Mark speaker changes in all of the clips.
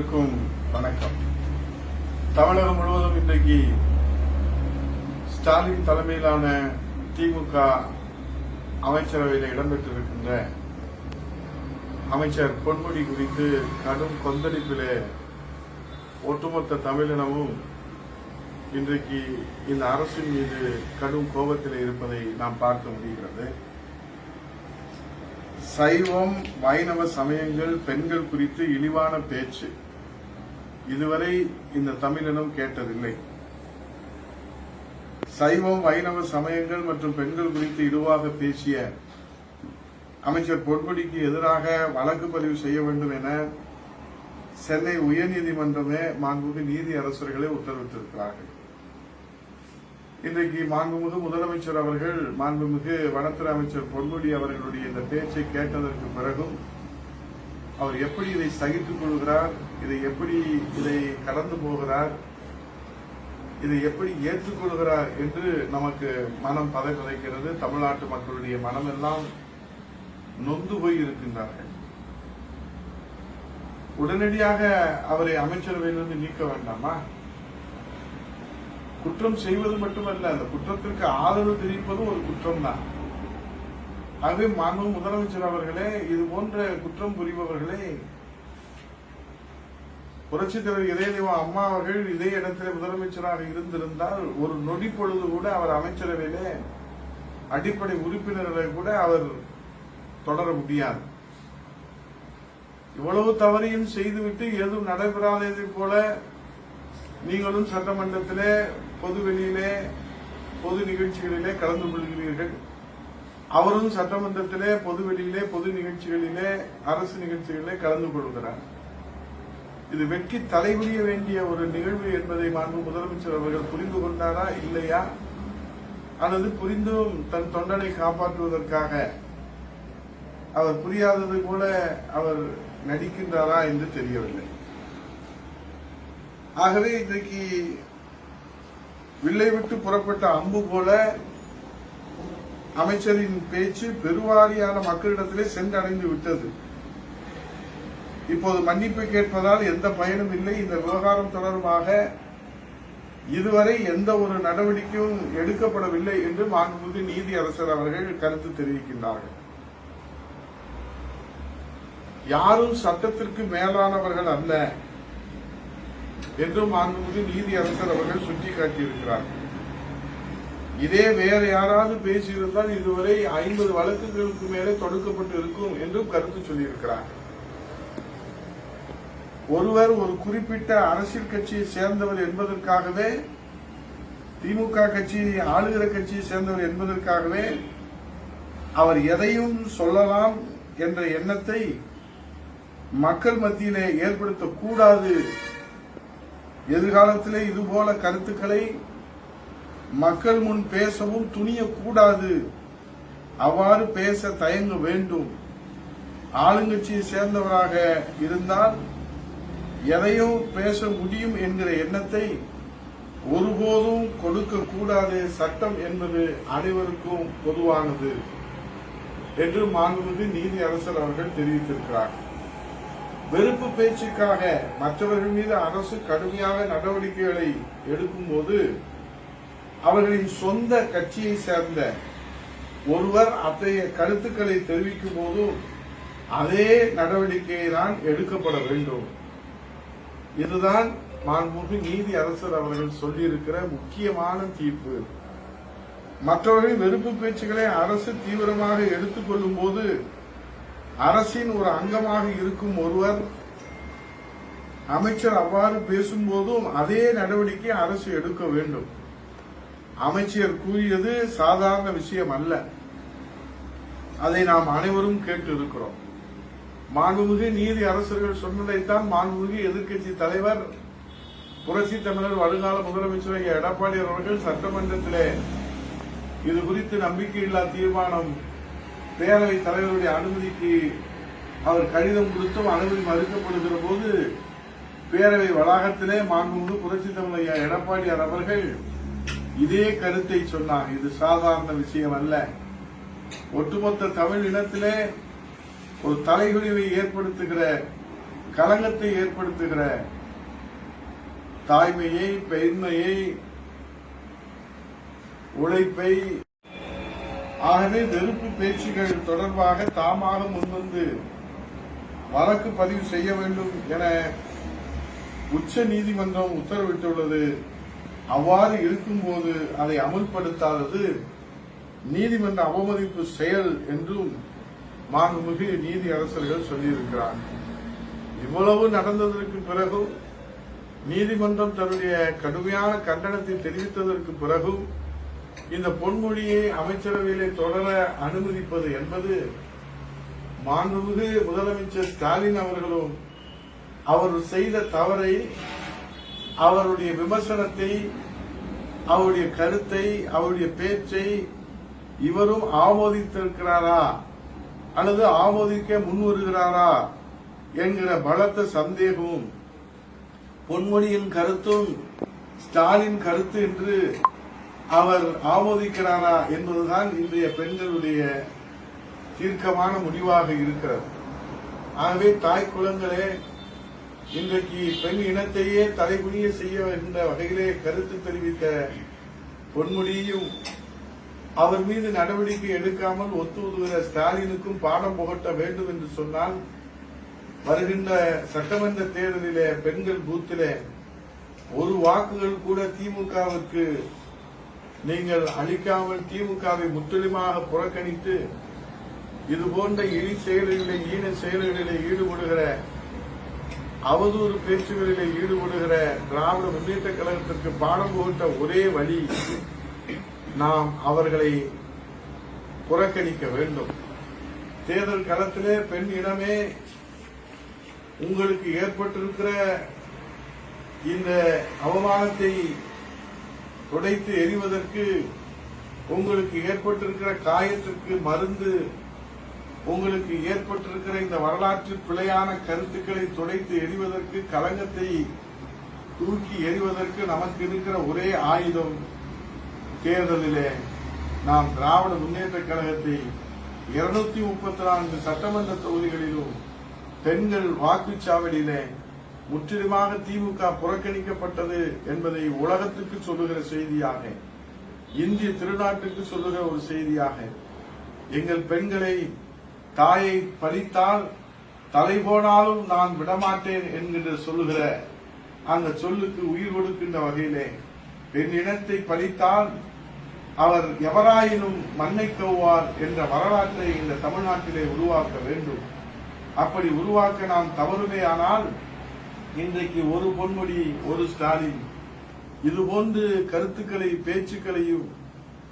Speaker 1: அனைவருக்கும் வணக்கம். தமிழகம் முழுவதும் இன்றைக்கு ஸ்டாலின் தலைமையிலான திமுக அமைச்சரவையில் இடம்பெற்றிருக்கின்ற அமைச்சர் பொன்முடி குறித்து கடும் கொந்தளிப்பிலே ஒட்டுமொத்த தமிழினமும் இன்றைக்கு இந்த அரசின் மீது கடும் கோபத்தில் இருப்பதை நாம் பார்க்க முடிகிறது. சைவம் வைணவ சமயங்கள் பெண்கள் குறித்து இழிவான பேச்சு இதுவரை இந்த தமிழினம் கேட்டதில்லை. சைவம் வைணவ சமயங்கள் மற்றும் பெண்கள் குறித்து இடுவாக பேசிய அமைச்சர் பொன்முடிக்கு எதிராக வழக்கு பதிவு செய்ய வேண்டும் என சென்னை உயர்நீதிமன்றமே மாண்புமிகு நீதி அரசர்களை உத்தரவிட்டிருக்கிறார்கள். இன்றைக்கு மாண்புமிகு முதலமைச்சர் அவர்கள் மாண்புமிகு வனத்துறை அமைச்சர் பொன்முடி அவர்களுடைய இந்த பேச்சை கேட்டதற்கு பிறகும் அவர் எப்படி இதை சகித்துக் கொள்கிறார்? இதை எப்படி இதை கடந்து போகிறார்? இதை எப்படி ஏற்றுக்கொள்கிறார் என்று நமக்கு மனம் பதை பதைக்கிறது தமிழ்நாட்டு மக்களுடைய மனம் எல்லாம் நொந்து போய் இருக்கின்றார்கள். உடனடியாக அவரை அமைச்சரவையிலிருந்து நீக்க வேண்டாமா? குற்றம் செய்வது மட்டுமல்ல அந்த குற்றத்திற்கு ஆதரவு தெரிவிப்பதும் ஒரு குற்றம் தான் ஆகவே மாண்பு முதலமைச்சர் அவர்களே இது போன்ற குற்றம் புரிபவர்களே புரட்சித் தலைவர் அம்மா அவர்கள் இதே இடத்திலே முதலமைச்சராக இருந்திருந்தால் ஒரு நொடி பொழுது கூட அவர் அமைச்சரவையிலே அடிப்படை உறுப்பினர்களை கூட அவர் தொடர முடியாது. இவ்வளவு தவறையும் செய்துவிட்டு எதுவும் நடைபெறாததை போல நீங்களும் சட்டமன்றத்திலே பொது வெளியிலே பொது நிகழ்ச்சிகளிலே கலந்து கொள்கிறீர்கள். அவரும் சட்டமன்றத்திலே பொது வெளியிலே பொது நிகழ்ச்சிகளிலே அரசு நிகழ்ச்சிகளிலே கலந்து கொள்கிறார். இது வெட்கி தலைகுனிய வேண்டிய ஒரு நிகழ்வு என்பதை மாண்பு முதலமைச்சர் அவர்கள் புரிந்து கொண்டாரா இல்லையா? அல்லது புரிந்தும் தன் தொண்டனை காப்பாற்றுவதற்காக அவர் புரியாதது போல அவர் நடிக்கின்றாரா என்று தெரியவில்லை. ஆகவே இன்றைக்கு வில்லை விட்டு புறப்பட்ட அம்பு போல அமைச்சரின் பேச்சு பெருவாரியான மக்களிடத்திலே சென்றடைந்து விட்டது. இப்போது மன்னிப்பு கேட்பதால் எந்த பயனும் இல்லை. இந்த விவகாரம் தொடர்பாக இதுவரை எந்த ஒரு நடவடிக்கையும் எடுக்கப்படவில்லை என்று மாண்புமிகு நீதி அரசர் அவர்கள் கருத்து தெரிவிக்கின்றார்கள். யாரும் சட்டத்திற்கு மேலானவர்கள் அல்ல என்றும் மாண்புமிகு நீதி அரசர் அவர்கள் சுட்டிக்காட்டியிருக்கிறார்கள். இதே வேற யாராவது பேசியிருந்தால் இதுவரை ஐம்பது வழக்குகளுக்கு மேலே தொடுக்கப்பட்டு இருக்கும் என்றும் கருத்து சொல்லியிருக்கிறார். ஒருவர் ஒரு குறிப்பிட்ட அரசியல் கட்சியை சேர்ந்தவர் என்பதற்காகவே திமுக கட்சி ஆளுகிற கட்சியை சேர்ந்தவர் என்பதற்காகவே அவர் எதையும் சொல்லலாம் என்ற எண்ணத்தை மக்கள் மத்தியிலே ஏற்படுத்தக்கூடாது. எதிர்காலத்திலே இதுபோல கருத்துக்களை மக்கள் முன் பேசவும் துணியக்கூடாது. அவ்வாறு பேச தயங்க வேண்டும். ஆளுங்கட்சியை சேர்ந்தவராக இருந்தால் எதையும் பேச முடியும் என்கிற எண்ணத்தை ஒருபோதும் கொடுக்க கூடாது சட்டம் என்பது அனைவருக்கும் பொதுவானது என்று மாண்புமிகு நீதி அரசர் அவர்கள் தெரிவித்திருக்கிறார். வெறுப்பு பேச்சுக்காக மற்றவர்கள் மீது அரசு கடுமையாக நடவடிக்கைகளை எடுக்கும்போது அவர்களின் சொந்த கட்சியை சேர்ந்த ஒருவர் அத்தகைய கருத்துக்களை தெரிவிக்கும் போதும் அதே நடவடிக்கையை தான் எடுக்கப்பட வேண்டும். இதுதான் மாண்புமிகு நீதி அரசர் அவர்கள் சொல்லியிருக்கிற முக்கியமான தீர்ப்பு. மற்றவர்களின் வெறுப்பு பேச்சுக்களை அரசு தீவிரமாக எடுத்துக்கொள்ளும் போது அரசின் ஒரு அங்கமாக இருக்கும் ஒருவர் அமைச்சர் அவ்வாறு பேசும்போதும் அதே நடவடிக்கை அரசு எடுக்க வேண்டும். அமைச்சர் கூறியது சாதாரண விஷயம் அல்ல அதை நாம் அனைவரும் கேட்டு இருக்கிறோம் மாண்புமிகு நீதி அரசர்கள் சொன்னதைத்தான் மாண்புமிகு எதிர்க்கட்சி தலைவர் புரட்சி தமிழர் வருங்கால முதலமைச்சர் ஐயா எடப்பாடி அவர்கள் சட்டமன்றத்திலே இது குறித்து நம்பிக்கையில்லா தீர்மானம் பேரவை தலைவருடைய அனுமதிக்கு அவர் கடிதம் கொடுத்தும் அனுமதி மறுக்கப்படுகிற போது பேரவை வளாகத்திலே மாண்புமிகு புரட்சி தமிழ் ஐயா எடப்பாடியார் அவர்கள் இதே கருத்தை சொன்னாங்க இது சாதாரண விஷயம் அல்ல. ஒட்டுமொத்த தமிழ் இனத்திலே ஒரு தலைகுனிவை ஏற்படுத்துகிற களங்கத்தை ஏற்படுத்துகிற தாய்மையை பெண்மையை உழைப்பை ஆகவே வெறுப்பு பேச்சுகள் தொடர்பாக தாமாக முன்வந்து வழக்கு பதிவு செய்ய வேண்டும் என உச்ச நீதிமன்றம் உத்தரவிட்டுள்ளது. அவ்வாறு இருக்கும்போது அதை அமுல்படுத்தாதது நீதிமன்ற அவமதிப்பு செயல் என்றும் மாண்புமிகு நீதி அரசர்கள் சொல்லியிருக்கிறார். இவ்வளவு நடந்ததற்கு பிறகும் நீதிமன்றம் தன்னுடைய கடுமையான கண்டனத்தை தெரிவித்ததற்கு பிறகும் இந்த பொன்மொழியை அமைச்சரவையிலே தொடர அனுமதிப்பது என்பது மாண்புமிகு முதலமைச்சர் ஸ்டாலின் அவர்களும் அவர் செய்த தவறை அவருடைய விமர்சனத்தை அவருடைய கருத்தை அவருடைய பேச்சை இவரும் ஆமோதித்திருக்கிறாரா? அல்லது ஆமோதிக்க முன் வருகிறாரா என்கிற பலத்த சந்தேகமும் பொன்மொழியின் கருத்தும் ஸ்டாலின் கருத்து என்று அவர் ஆமோதிக்கிறாரா என்பதுதான் இன்றைய பெண்களுடைய தீர்க்கமான முடிவாக இருக்கிறது. ஆகவே தாய் குலங்களே இன்றைக்கு பெண் இனத்தையே தலைகுனிய செய்ய என்ற வகையிலே கருத்து தெரிவித்த பொன்முடியும் அவர் மீது நடவடிக்கை எடுக்காமல் ஒத்துவதுகிற ஸ்டாலினுக்கும் பாடம் புகட்ட வேண்டும் என்று சொன்னால் வருகின்ற சட்டமன்ற தேர்தலிலே பெண்கள் பூத்திலே ஒரு வாக்குகள் கூட திமுகவுக்கு நீங்கள் அளிக்காமல் திமுகவை முற்றிலுமாக புறக்கணித்து இதுபோன்ற இனி இழி செயல்களிலே ஈன செயல்களிலே ஈடுபடுகிற அவதூறு பேச்சுகளிலே ஈடுபடுகிற திராவிட முன்னேற்ற கழகத்திற்கு பாடம் புகட்ட ஒரே வழி நாம் அவர்களை புறக்கணிக்க வேண்டும். தேர்தல் களத்திலே பெண் இடமே உங்களுக்கு ஏற்பட்டிருக்கிற இந்த அவமானத்தை துடைத்து எறிவதற்கு உங்களுக்கு ஏற்பட்டிருக்கிற காயத்திற்கு மருந்து உங்களுக்கு ஏற்பட்டிருக்கிற இந்த வரலாற்று பிழையான கருத்துக்களை துடைத்து எறிவதற்கு கலங்கத்தை தூக்கி எறிவதற்கு நமக்கு இருக்கிற ஒரே ஆயுதம் தேர்தலிலே நாம் திராவிட முன்னேற்ற கழகத்தை இருநூத்தி முப்பத்தி நான்கு சட்டமன்ற தொகுதிகளிலும் பெண்கள் வாக்குச்சாவடியிலே முற்றிலுமாக திமுக புறக்கணிக்கப்பட்டது என்பதை உலகத்துக்கு சொல்லுகிற செய்தியாக இந்திய திருநாட்டுக்கு சொல்லுகிற ஒரு செய்தியாக எங்கள் பெண்களை தாயை பழித்தால் தலை போனாலும் நான் விடமாட்டேன் என்கின்ற சொல்லுகிற அந்த சொல்லுக்கு உயிர் கொடுக்கின்ற வகையிலே பெண் இனத்தை பழித்தால் அவர் எவராயினும் மண்ணை கவ்வார் என்ற வரலாற்றை இந்த தமிழ்நாட்டிலே உருவாக்க வேண்டும். அப்படி உருவாக்க நாம் தவறுமே ஆனால் இன்றைக்கு ஒரு பொன்முடி ஒரு ஸ்டாலின். இதுபோன்று கருத்துக்களையும் பேச்சுக்களையும்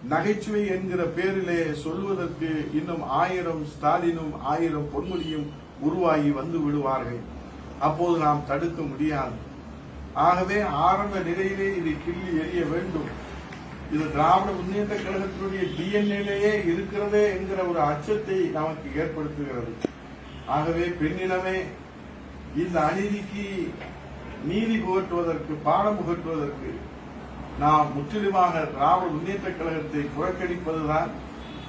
Speaker 1: நகைச்சுவை என்கிற பேரிலே சொல்வதற்கு இன்னும் ஆயிரம் ஸ்டாலினும் ஆயிரம் பொன்முடியும் உருவாகி வந்து விடுவார்கள். அப்போது நாம் தடுக்க முடியாது. ஆகவே ஆரம்ப நிலையிலே இதை கிள்ளி எறிய வேண்டும். இது திராவிட முன்னேற்ற கழகத்தினுடைய டிஎன்ஏலேயே இருக்கிறதே என்கிற ஒரு அச்சத்தை நமக்கு ஏற்படுத்துகிறது. ஆகவே பெண்ணினமே இந்த அநீதிக்கு நீதி புகட்டுவதற்கு பாடம் புகட்டுவதற்கு நாம் முற்றிலுமாக திராவிட முன்னேற்ற கழகத்தை புறக்கணிப்பதுதான்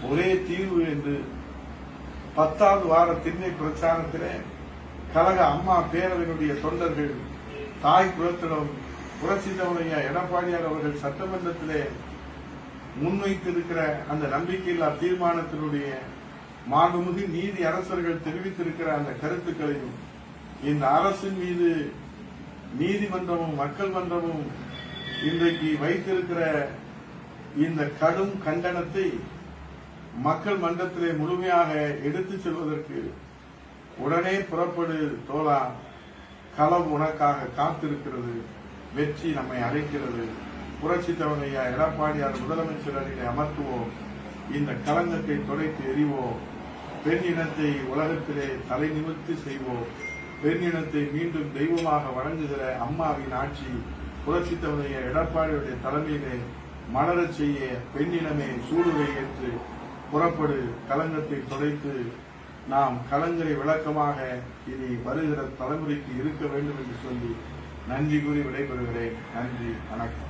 Speaker 1: ஒரே தீர்வு என்று பத்தாவது வார திண்ணை பிரச்சாரத்திலே கழக அம்மா பேரவையினுடைய தொண்டர்கள் தாய் குலத்திடம் புரட்சி தலைவர் எடப்பாடியார் அவர்கள் சட்டமன்றத்திலே முன்வைத்திருக்கிற அந்த நம்பிக்கையில்லா தீர்மானத்தினுடைய மாண்புமிகு நீதி அரசர்கள் தெரிவித்திருக்கிற அந்த கருத்துக்களையும் இந்த அரசின் மீது நீதிமன்றமும் மக்கள் மன்றமும் இன்றைக்கு வைத்திருக்கிற இந்த கடும் கண்டனத்தை மக்கள் மன்றத்திலே முழுமையாக எடுத்துச் செல்வதற்கு உடனே புறப்படு தோழா களம் உனக்காக காத்திருக்கிறது வெற்றி நம்மை அழைக்கிறது. புரட்சி தலைவரையா எடப்பாடியார் முதலமைச்சர் அணியை அமர்த்துவோம். இந்த களங்கத்தை தொலைத்து எறிவோம். பெண் இனத்தை உலகத்திலே தலை நிமிர்த்தி செய்வோம். பெண் இனத்தை மீண்டும் தெய்வமாக வழங்குகிற அம்மாவின் ஆட்சி புரட்சி தலைவரையா எடப்பாடியுடைய தலைமையிலே மலரச் செய்ய பெண்ணினமே சூடுவை என்று புறப்படு கலங்கத்தை தொலைத்து நாம் கலங்கரை விளக்கமாக இனி வருகிற தலைமுறைக்கு இருக்க வேண்டும் என்று சொல்லி நன்றி கூறி விடைபெறுகிறேன். நன்றி வணக்கம்.